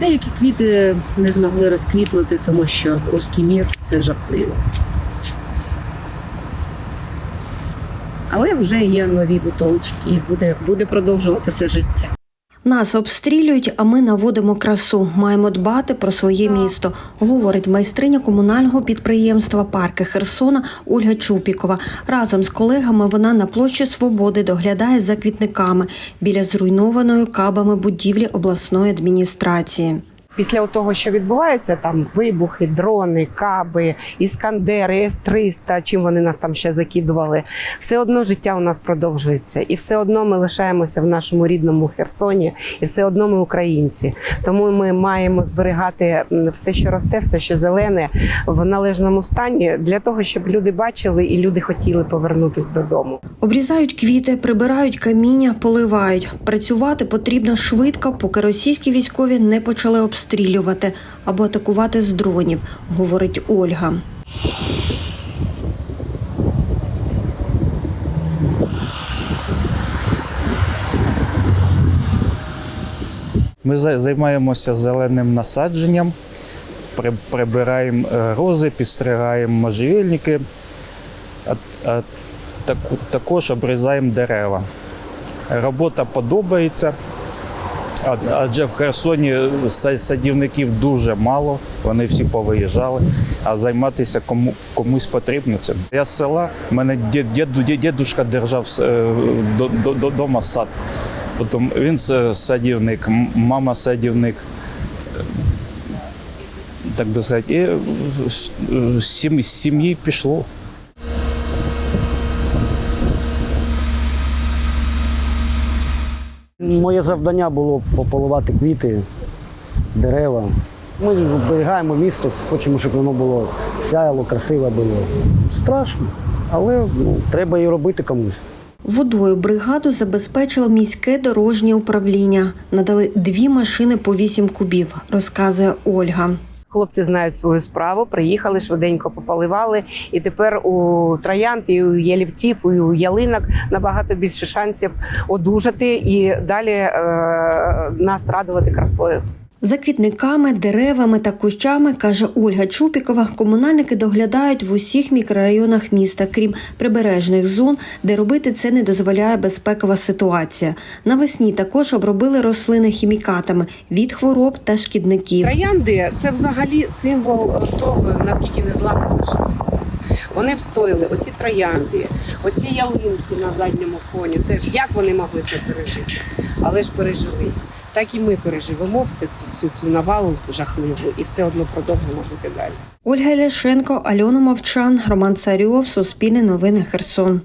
Деякі квіти не змогли розквітлити, тому що русський мір це жахливо. Але вже є нові бутончики, і буде, буде продовжуватися життя. Нас обстрілюють, а ми наводимо красу. Маємо дбати про своє місто, говорить майстриня комунального підприємства Парки Херсона Ольга Чупікова. Разом з колегами вона на площі Свободи доглядає за квітниками біля зруйнованої кабами будівлі обласної адміністрації. Після того, що відбувається, там вибухи, дрони, каби, іскандери, С-300, чим вони нас там ще закидували, все одно життя у нас продовжується, і все одно ми лишаємося в нашому рідному Херсоні, і все одно ми українці. Тому ми маємо зберігати все, що росте, все, що зелене, в належному стані, для того, щоб люди бачили і люди хотіли повернутися додому. Обрізають квіти, прибирають каміння, поливають. Працювати потрібно швидко, поки російські військові не почали обстрілювати або атакувати з дронів, говорить Ольга. Ми займаємося зеленим насадженням, прибираємо е, рози, підстригаємо можжевельники, а, також обрізаємо дерева. Робота подобається, адже в Херсоні садівників дуже мало, вони всі повиїжджали, а займатися кому, комусь потрібно цим. Я з села, в мене дід, дідушка держав е, до, до, до, дома сад. Потім він садівник, мама садівник. Так би сказати, і з сім'ї пішло. Моє завдання було пополивати квіти, дерева. Ми зберігаємо місто, хочемо, щоб воно було сяяло, красиве було. Страшно, але ну, треба і робити комусь. Водою бригаду забезпечило міське дорожнє управління. Надали дві машини по вісім кубів, розказує Ольга. Хлопці знають свою справу, приїхали, швиденько попаливали. І тепер у троянд, і у ялівців, і у ялинок набагато більше шансів одужати і далі е, нас радувати красою. За квітниками, деревами та кущами, каже Ольга Чупікова, комунальники доглядають в усіх мікрорайонах міста, крім прибережних зон, де робити це не дозволяє безпекова ситуація. Навесні також обробили рослини хімікатами від хвороб та шкідників. Троянди це взагалі символ того, наскільки не місто. Вони встояли, оці троянди, оці ялинки на задньому фоні. Теж як вони могли це пережити? Але ж пережили. Так і ми переживемо всю цю, всю цю навалу жахливу і все одно продовжимо жити далі. Ольга Ляшенко, Альона Мовчан, Роман Царьов, Суспільне новини Херсон.